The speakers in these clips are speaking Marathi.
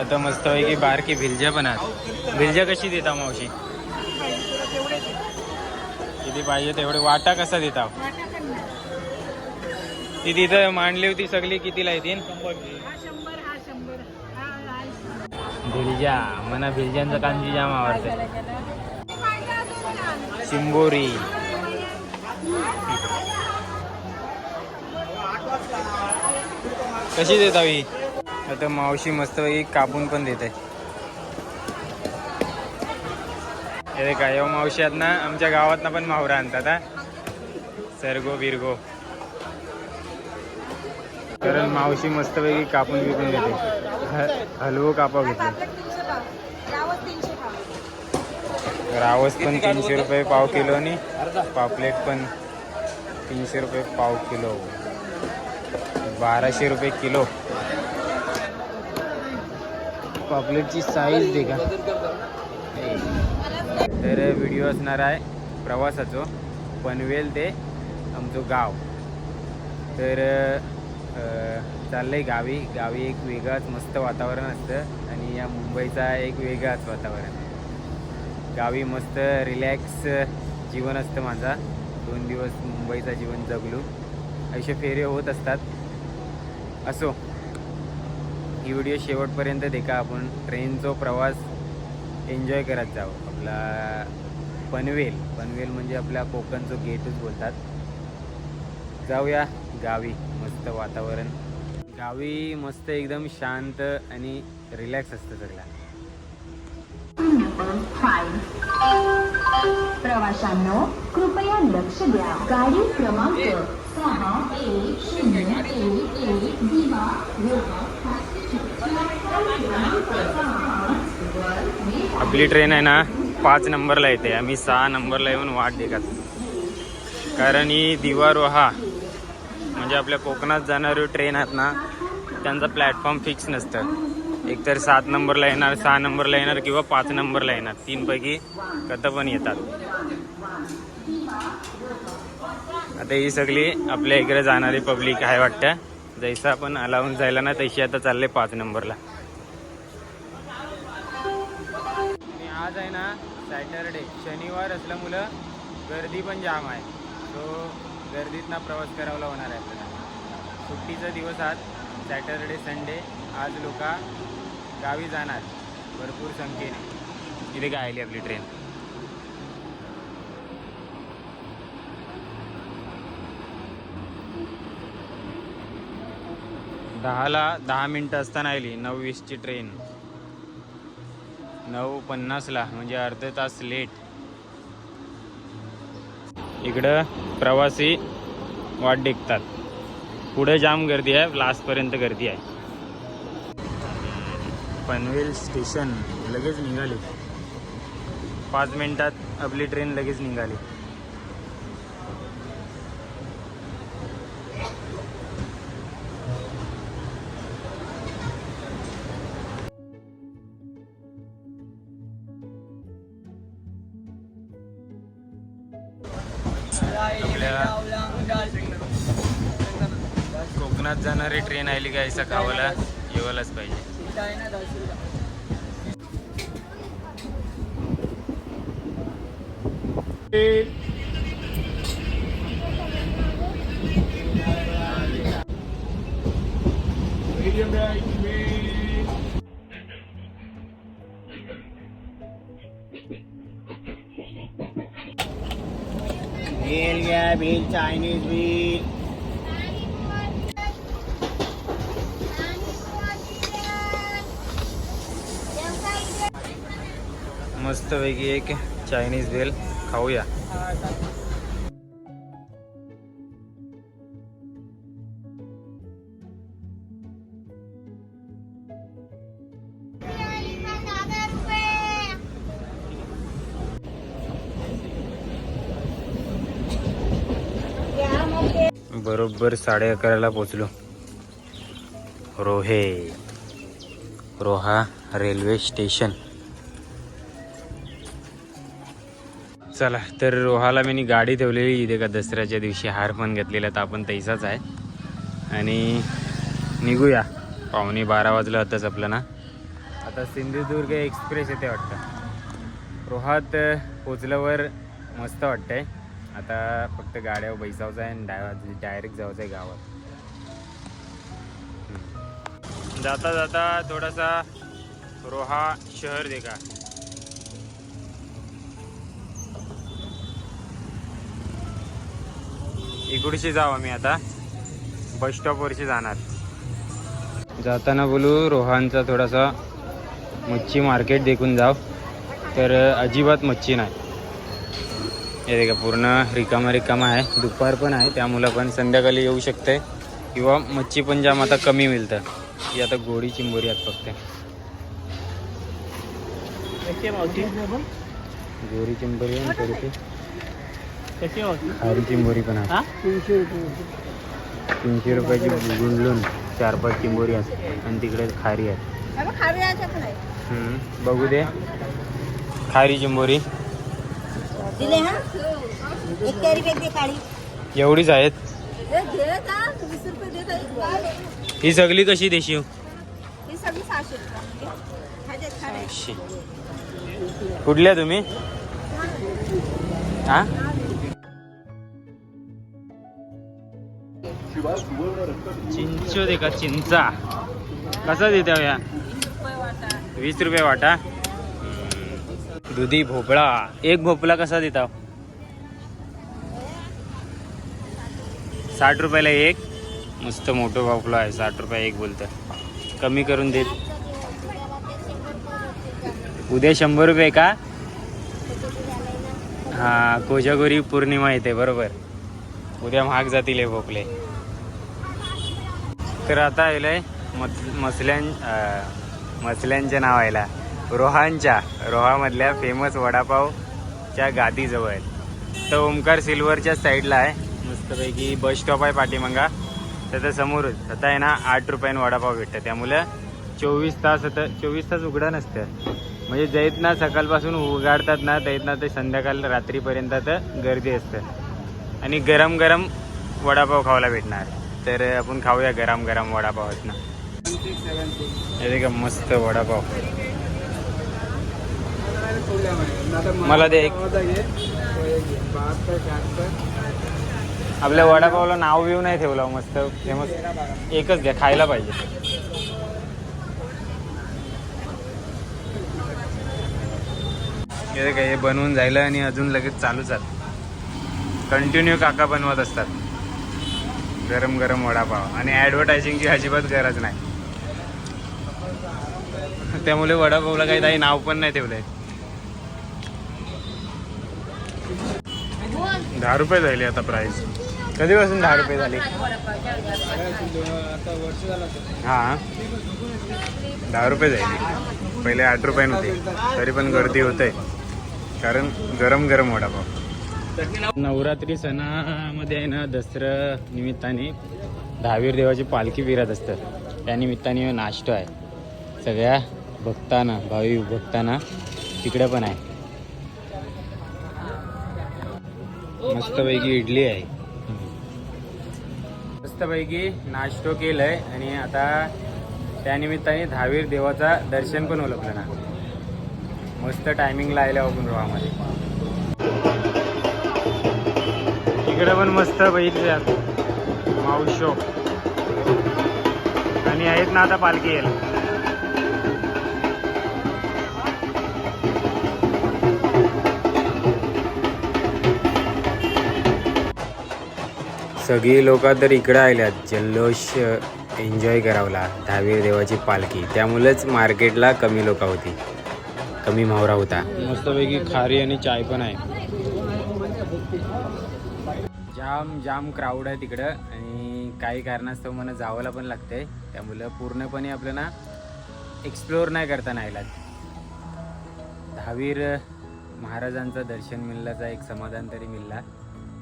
आता मस्त आहे की बारकी भिलज्या पण आहेत. भिलज्या कशी देता मावशी? किती पाहिजे तेवढे. वाटा कसा देता? ती तिथं मांडली होती सगळी. कितीला येतील भिलज्या. मला भिलज्यांचं कांजी जाम आवडतं. शिंबोरी कशी देता ही? आता मावशी मस्त कापून पण देते. अरे काय मावशी आहेत ना आमच्या गावात पण मावरा आणतात हा. सरगो बिरगो. कारण मावशी मस्तपैकी कापून विकून देते. हलवो कापा घेते. रावस पण तीनशे रुपये पाव किलो आणि पापलेट पण तीनशे रुपये पाव किलो. बाराशे रुपये किलो. पापलेटची साईज देखा. का तर व्हिडिओ असणार आहे प्रवासाचो पनवेल ते आमचं गाव. तर चाललं चाललंय गावी. गावी एक वेगळाच मस्त वातावरण असतं आणि या मुंबईचा एक वेगळाच वातावरण. गावी मस्त रिलॅक्स जीवन असतं माझा. दोन दिवस मुंबईचा जीवन जगलो. असे फेरे होत असतात. असो. ही व्हिडिओ शेवटपर्यंत देखा. आपण ट्रेनचा प्रवास एन्जॉय करत जाऊ. आपला पनवेल पनवेल म्हणजे आपल्या कोकणचं गेटच बोलतात. जाऊया गावी मस्त वातावरण. गावी मस्त एकदम शांत आणि रिलॅक्स असतं सगळ्या प्रवाशांनो कृपया लक्ष द्या. गाडी क्रमांक सहा एक शून्य एक एक दिवा आपली ट्रेन आहे ना पाच नंबरला येते. आम्ही सहा नंबरला येऊन वाट देखत. कारण ही दिवारोहा म्हणजे आपल्या कोकणात जाणारी ट्रेन आहेत ना त्यांचा प्लॅटफॉर्म फिक्स नसतं. एकतर सात नंबरला येणार सहा नंबरला येणार किंवा पाच नंबरला येणार. तीनपैकी कथं पण येतात. आता ही सगळी आपल्या इकडे जाणारी पब्लिक आहे वाटतं. जैसा आपण अलावून जायला ना तशी आता चालले पाच नंबरला. आज आहे ना सॅटरडे शनिवार असल्यामुळं गर्दी पण जाम आहे. सो गर्दीतनं प्रवास करावला होणार आहे आपल्याला. सुट्टीचा दिवस आज सॅटरडे संडे आज लोक गावी जाणार भरपूर संख्येने. इथे काय आली आपली ट्रेन दहाला दहा मिनटं असताना आली नऊ वीसची ट्रेन नऊ पन्नासला म्हणजे अर्धे तास लेट इकडं प्रवासी वाट डेकतात पुढे जाम गर्दी आहे लास्टपर्यंत गर्दी आहे. पनवेल स्टेशन लगेच निघाली. पाच मिनटात आपली ट्रेन लगेच निघाली. मालिका ट्रेन ऐसा येवायलाच पाहिजे. भेल घ्या भेल चायनीज भेल मस्तपैकी एक चायनीज भेल खाऊया। बरोबर साडे अकराला पोचलो। रोहे रोहा रेल्वे स्टेशन। चला तर रोहाला मी गाडी ठेवलेली इथे का दसऱ्याच्या दिवशी हार पण घेतलेला तर आपण तैसाच आहे. आणि निघूया. पाहुणे बारा वाजलं होतंच आपलं ना. आता सिंधुदुर्ग एक्सप्रेस येते वाटतं. रोहात पोचल्यावर मस्त वाटतंय. आता फक्त गाड्यावर बैसावचं आहे आणि डाय डायरेक्ट जायचं आहे गावात. जाता जाता थोडासा रोहा शहर देखा. इकडची जाऊ आम्ही आता. बस स्टॉपवरची जाणार. जाताना बोलू रोहांचा थोडासा मच्छी मार्केट देखून जाव तर अजिबात मच्छी नाही. हे देखा पूर्ण रिकामा रिकामा आहे. दुपार पण आहे त्यामुळं पण संध्याकाळी येऊ शकते किंवा मच्छी पण जाम आता कमी मिळतं. ही आता गोडी चिंबोरी आहेत फक्त. गोरी चिंबोरी आहे आणि थोडीशी खारी चिंबोरी पण आहे. तीनशे रुपयाची गुंडलून चार पाच चिंबोरी असते आणि तिकडे खारी आहे. हम्म, बघू दे. खारी चिंबोरी. हा? एवढीच आहेत. ही सगळी कशी देशील ही. कुठल्या तुम्ही? हा? चिंचो दे का? चिंचा. कसा देता या? वीस रुपये वाटा. दुधी भोपळा. एक भोपळा कसा देता साठ रुपयाला एक. मस्त मोठं भोपळा आहे साठ रुपये एक बोलतं कमी करून देत. उद्या शंभर रुपये का? हा कोजागोरी पौर्णिमा येते बरोबर. उद्या महाग जातील हे भोपले तर आता आलंय मस मसल्यां मसल्यांचे मसल्यांच्या नाव आयला रोहांच्या. रोहामधल्या फेमस वडापावच्या गादीजवळ. तर ओमकार सिल्वरच्या साईडला आहे. मस्तपैकी बस स्टॉप आहे पाठीमागा. तर समोरच आता आहे ना आठ रुपयानं वडापाव भेटतं. त्यामुळं चोवीस तास आता चोवीस तास उघडा नसतं. म्हणजे जैत ना सकाळपासून उघाडतात ना तैत ना ते संध्याकाळ रात्रीपर्यंत तर गर्दी असतं. आणि गरम गरम वडापाव खायला भेटणार. तर आपण खाऊया गरम गरम वडापाव ना हे का मस्त वडापाव. मला दे एक. आपल्या वडापावला नाव बिव नाही ठेवलं मस्त फेमस एकच घ्या खायला पाहिजे. हे काय हे बनवून जायला आणि अजून लगेच चालूच आहेत कंटिन्यू काका बनवत असतात. गरम गरम वडापाव. आणि ॲडव्हर्टायझिंगची अजिबात गरज नाही. त्यामुळे वडापावला काही काही नाव पण नाही ठेवलंय. दहा रुपये झाले आता प्राईस कधीपासून दहा रुपये झाले? हां. दहा रुपये झाले. पहिले आठ रुपये नव्हते. तरी पण गर्दी होते. कारण गरम गरम वडापाव. नवरात्री सणामध्ये आहे ना दसरा निमित्ताने दहावीर देवाची पालखी फिरत असतात. त्या निमित्ताने नाश्ता आहे. सगळ्या भक्तांना भावी भक्तांना तिकडे पण आहे. मस्तपैकी इडली आहे. मस्तपैकी नाश्तो केलाय आणि आता त्यानिमित्ताने दहावीर देवाचा दर्शन पण होलं ना. मस्त टायमिंगला आयला आपण रोहामध्ये इकडे पण मस्त बघितले मावशो. आणि आहेत ना आता पालखी येईल सगळी लोक तर इकडे आल्यात जल्लोष एन्जॉय करावला दहावीर देवाची पालखी. त्यामुळेच मार्केटला कमी लोक होती. कमी मावरा होता. मस्तपैकी खारी आणि चाय पण आहे. जाम जाम क्राऊड आहे तिकडं. आणि काही कारणास्तव मला जावंला पण लागतंय. त्यामुळं पूर्णपणे आपल्याला एक्सप्लोअर नाही करता नाहीला दहावीर महाराजांचं दर्शन मिळल्याचा एक समाधान तरी मिळला.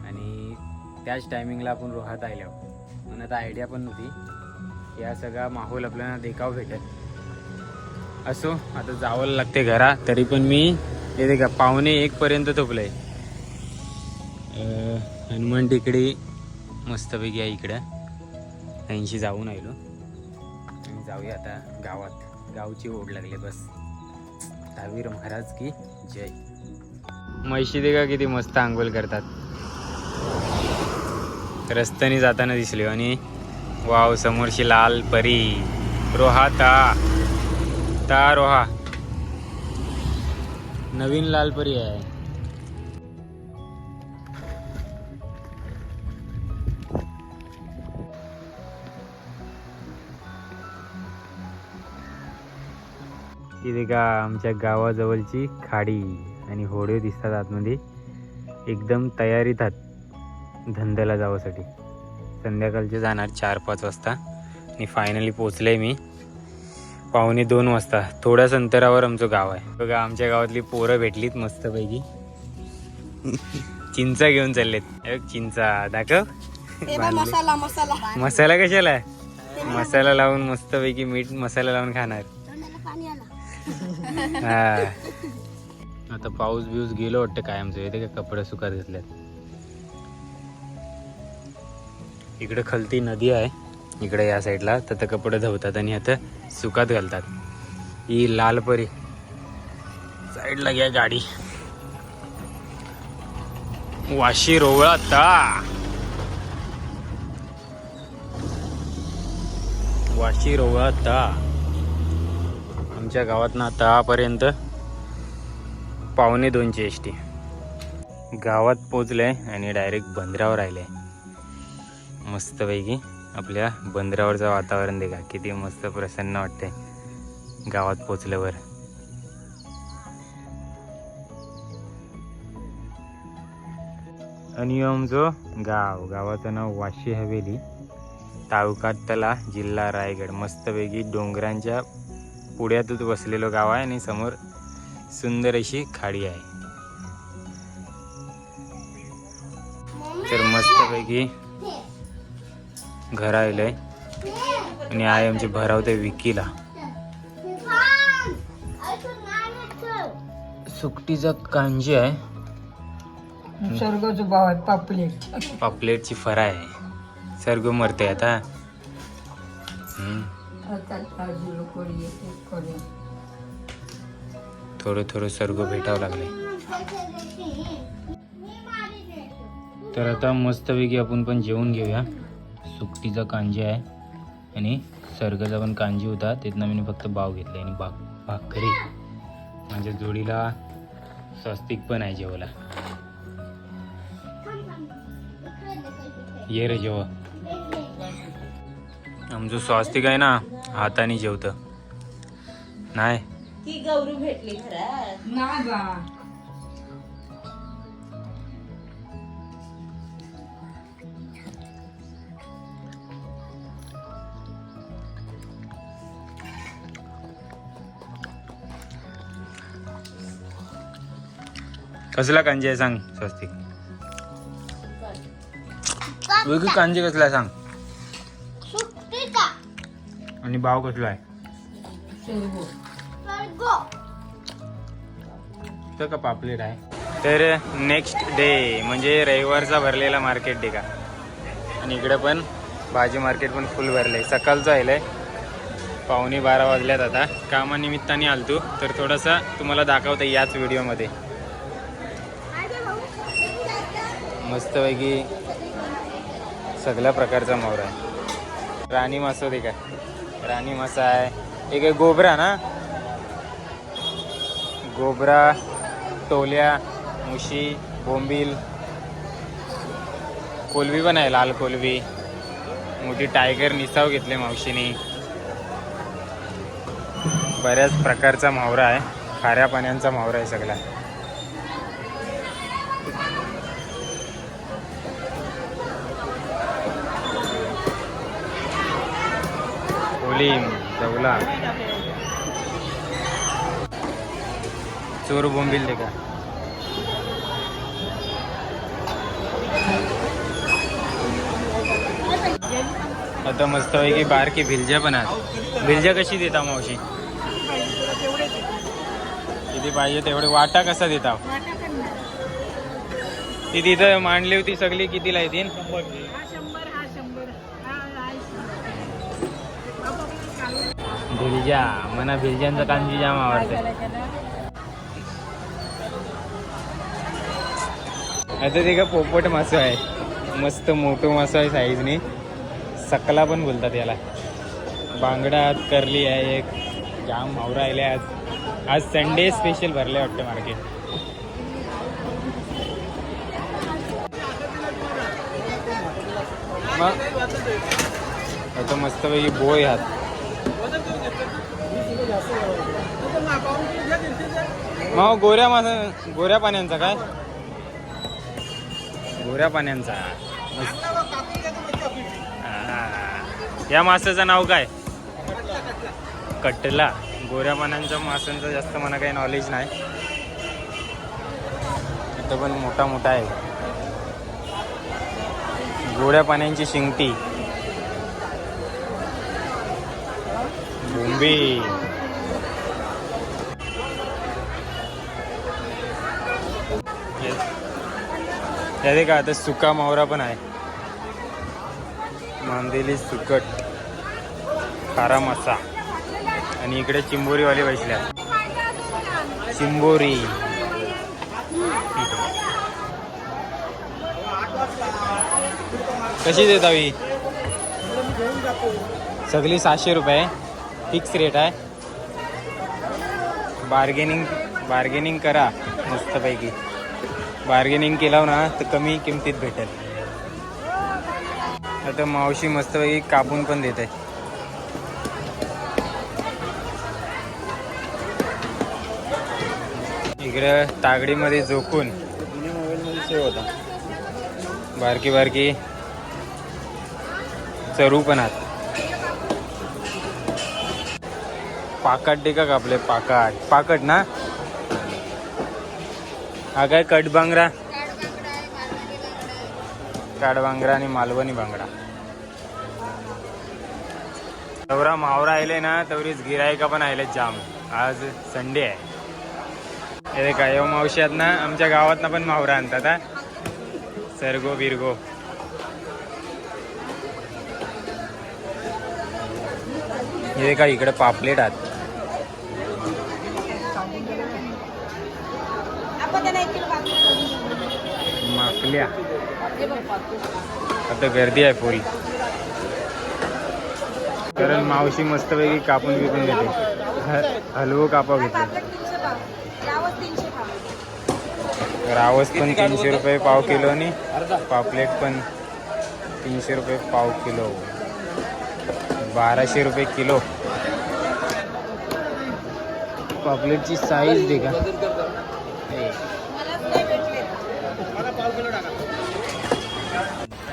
आणि त्याच टायमिंगला आपण रोहात आलो म्हणून आता आयडिया पण नव्हती. या सगळा माहोल आपल्याला देखाव भेटत असो आता जावं लागते घरा. तरी पण मी येते का पावणे एकपर्यंत पर्यंत आहे हनुमान टेकडी मस्तपैकी आहे इकडं. ऐंशी जाऊन आलो आणि जाऊया आता गावात. गावची ओढ लागली बस. दहावीर महाराज की जय. म्हैशी दे का किती मस्त आंघोळ करतात. रस्त्याने जाताना दिसले आणि वाव समोरची लाल परी. रोहा ता. ता रोहा. नवीन लाल परी आहे. इथे का आमच्या गावाजवळची खाडी आणि होडे दिसतात आतमध्ये. एकदम तयारीत आहात धंद्याला जावासाठी. संध्याकाळचे जाणार चार पाच वाजता. आणि फायनली पोचले मी. पावणे दोन वाजता. थोड्याच अंतरावर आमचं गाव आहे. बघा आमच्या गावातली पोरं भेटलीत मस्तपैकी. चिंचा घेऊन चाललेत. चिंचा. दाखव. मसाला मसाला. कशाला आहे? मसाला लावून मस्तपैकी मीठ मसाला लावून खाणार. हा. आता पाऊस बिऊस गेलो वाटतं कायमचं. येते का कपडे सुका घेतल्यात इकडे खलती नदी आहे. इकडे या साईडला तर ते कपडे धुवतात आणि आता सुकात घालतात. ही लाल परी. साईडला घ्या गाडी. वाशी रोवळा ता. वाशी रोवळा ता. आमच्या गावात ना आतापर्यंत पावणे दोनची एस टी. गावात पोचले आणि डायरेक्ट बंदरावर राहिले. मस्तपैकी आपल्या बंदरावरचं वातावरण देखा किती मस्त प्रसन्न वाटते गावात पोचल्यावर. आणि आमचं गाव गावाचं नाव वाशी हवेली. तालुका तला जिल्हा रायगड. मस्तपैकी डोंगरांच्या पुढ्यातच बसलेलं गाव आहे आणि समोर सुंदर अशी खाडी आहे. तर मस्तपैकी घर आलंय आणि आहे आमचे भरावते विकीला. सुकटीचा कांजी आहे. भाव आहे पापलेट. पापलेटची फराय आहे. सर्ग मरते आता. हम्म. थोडं थोडं सर्ग भेटावं लागले तर आता मस्तपैकी आपण पण जेवून घेऊया. सुकटीचा कांजी आहे आणि सर्गचा पण कांजी होता. तिथनं मी फक्त बाव घेतला आणि भाक भाकरी. माझ्या जोडीला स्वस्तिक पण आहे जेवायला. ये रे जेव्हा आमचं स्वास्तिक आहे ना? हाताने जेवतं. नाही. ती गौरी भेटली घरात. नाही बा. कसला कांजी आहे सांग स्वस्तिक? कांजी कसला आहे सांग? आणि भाव कसला आहे? तर का पापलेट आहे? तर नेक्स्ट डे म्हणजे रविवारचा भरलेला मार्केट डे का? आणि इकडे पण भाजी मार्केट पण फुल भरलं आहे सकाळचं आहे पावणे बारा वाजल्यात आता. कामानिमित्ताने आलतो. तर थोडासा तुम्हाला दाखवतं याच व्हिडिओमध्ये मस्तपैकी सगळ्या प्रकारचा मोर आहे. राणी मासो दे का? राणी मासा आहे एक आहे गोबरा ना? गोबरा टोल्या मुशी बोंबील. कोलबी पण आहे लाल कोलबी मोठी टायगर निसाव घेतले मावशीने. बऱ्याच प्रकारचा मावरा आहे. खाऱ्या पाण्याचा मावरा आहे सगळा. कोलीम जवला. चोर बोंबील ते का? आता मस्तपैकी बारकी भिलज्या पण आहेत. भिलज्या कशी देता मावशी? किती पाहिजे तेवढे वाटा कसा देता? ती तिथं मांडली होती सगळी कितीला येतील? भिलजा मला भिलजांचं कांजी जाम आवडते. आता ते का पोपट मासो आहे. मस्त मोठो मासो आहे साईजनी. सकला पण बोलतात याला. बांगडा करली आहे एक. जाम मावरा आले आज. आज संडे स्पेशल भरले वाटतं मार्केट मग? आता मस्तपैकी बोय हात मग गोऱ्या मासा गोऱ्या पाण्यांचा काय? गोऱ्या पाण्यांचा. या मासाचं नाव काय? कटला. गोऱ्या पाण्यांच्या मासांचं जास्त मला काही नॉलेज नाही. इथं पण मोठा मोठा आहे. गोड्या पाण्याची शिंगटी. बोंबे त्याचे का आता सुका मावरा पण आहे. मांदेली सुकट खारा मासा. आणि इकडे चिंबोरीवाले बसल्या. चिंबोरी. कशी देत हवी? सगळी सहाशे रुपये. फिक्स रेट आहे. बार्गेनिंग बार्गेनिंग करा मस्तपैकी. बार्गेनिंग केलं ना तर कमी किमतीत भेटेल. आता मावशी मस्तपैकी कापून पण देते. इकडं तागडीमध्ये झोकून होता बारकी बारकी चरू पण आहात पाकाट दे का आपले? पाकाट. पाकट ना? हा काय? कटबांगरा? काडबांगरा आणि मालवणी बांगडा. तवरा मावरा आले ना तवरीच गिरायका पण आले जाम. आज संडे आहे. हे काय मावशी आहेत ना आमच्या गावात पण मावरा आणतात हा. सरगो बिरगो. हे का इकडे पापलेट आहात माकल्या आता गर्दी आहे फुल कारण मावशी मस्तपैकी कापून विकून घेते. हलवो कापा घेते. रावस पण तीनशे रुपये पाव किलो आणि पापलेट पण तीनशे रुपये पाव किलो. बाराशे रुपये किलो. पापलेटची साईज दे का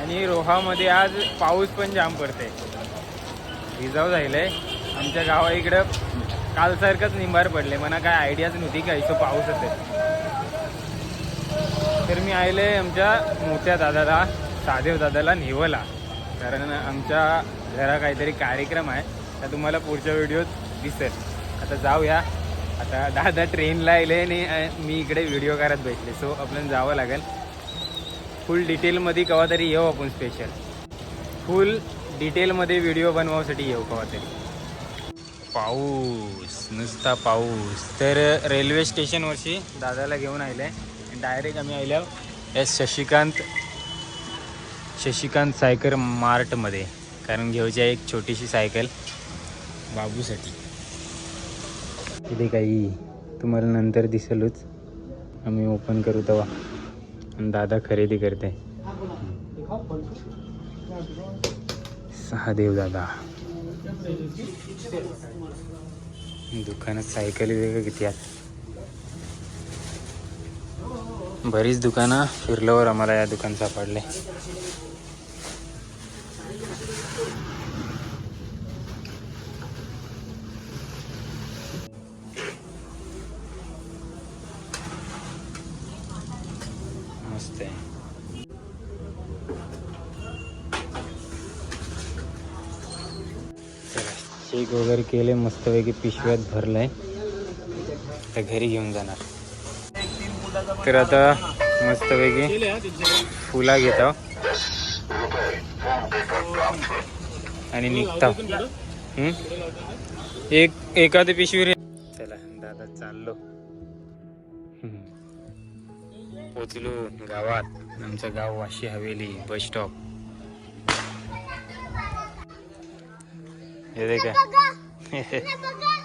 आणि रोहामध्ये आज पाऊस पण जाम पडते रिझाव झालंय. आमच्या गावा इकडं कालसारखंच निंबार पडले मला काय आयडियाच नव्हती का? इथं पाऊस असेल तर मी आले आमच्या मोठ्या दादाला सादेव दादाला निवला. कारण आमच्या घरा काहीतरी कार्यक्रम आहे. तर तुम्हाला पुढच्या व्हिडिओत दिसेल. आता जाऊया. आता दादा ट्रेनला आले आणि मी इकडे व्हिडिओ करत बसले. सो आपल्याला जावं लागेल. फुल डिटेलमध्ये केव्हा तरी येऊ आपण स्पेशल फुल डिटेलमध्ये व्हिडिओ बनवासाठी येऊ केव्हा तरी. पाऊस नुसता पाऊस. तर रेल्वे स्टेशनवरशी दादाला घेऊन आले डायरेक्ट आम्ही आल्या एस शशिकांत शशिकांत सायकल मार्टमध्ये. कारण घेऊची आहे एक छोटीशी सायकल बाबूसाठी. इथे काही तुम्हाला नंतर दिसेलच. आम्ही ओपन करू तेव्हा. दादा खरेदी करते. सहादेव दादा. दुकानात सायकली वेगळं किती आहेत बरीच दुकानं फिरल्यावर आम्हाला या दुकान सापडले मस्त आहे चला शेक वगैरे केले मस्तपैकी पिशव्यात भरलंय. तर घरी घेऊन जाणार. तर आता मस्तपैकी फुला घेत आणि निघता एक एखादी पिशवी रे चला दादा चाललो. पोचलो गावात. आमचं गाव वाशी हवेली बस स्टॉप. हे दे का